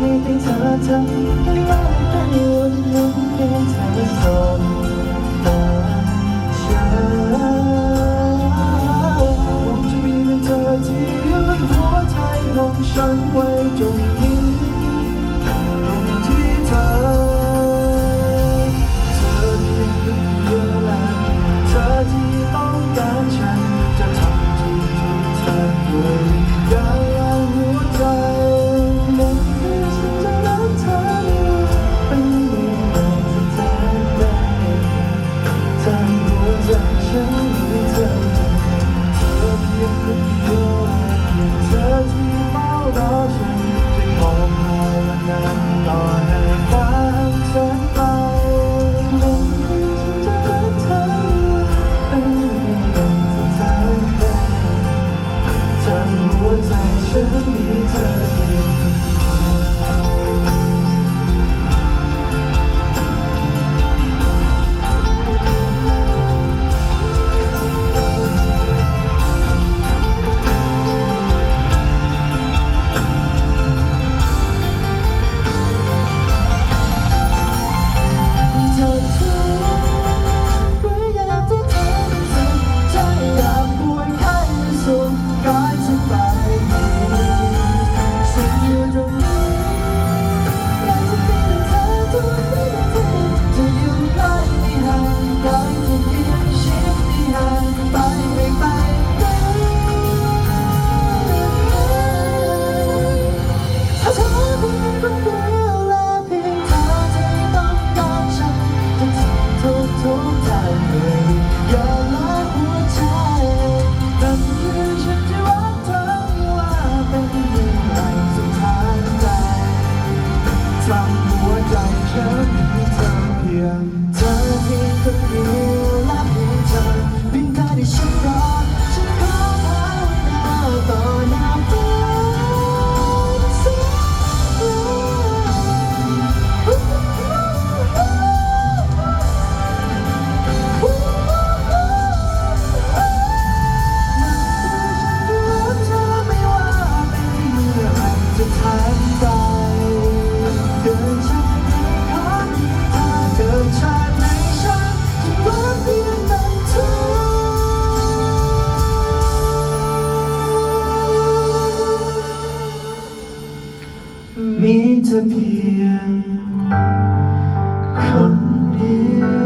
ไม่ได้เธอทำให้กกังหมุนเพียเธอสบตาฉันวังจะมีเป็นเธอที่ยืนหัวใจของฉัน มีเธอเพียงคนเดียว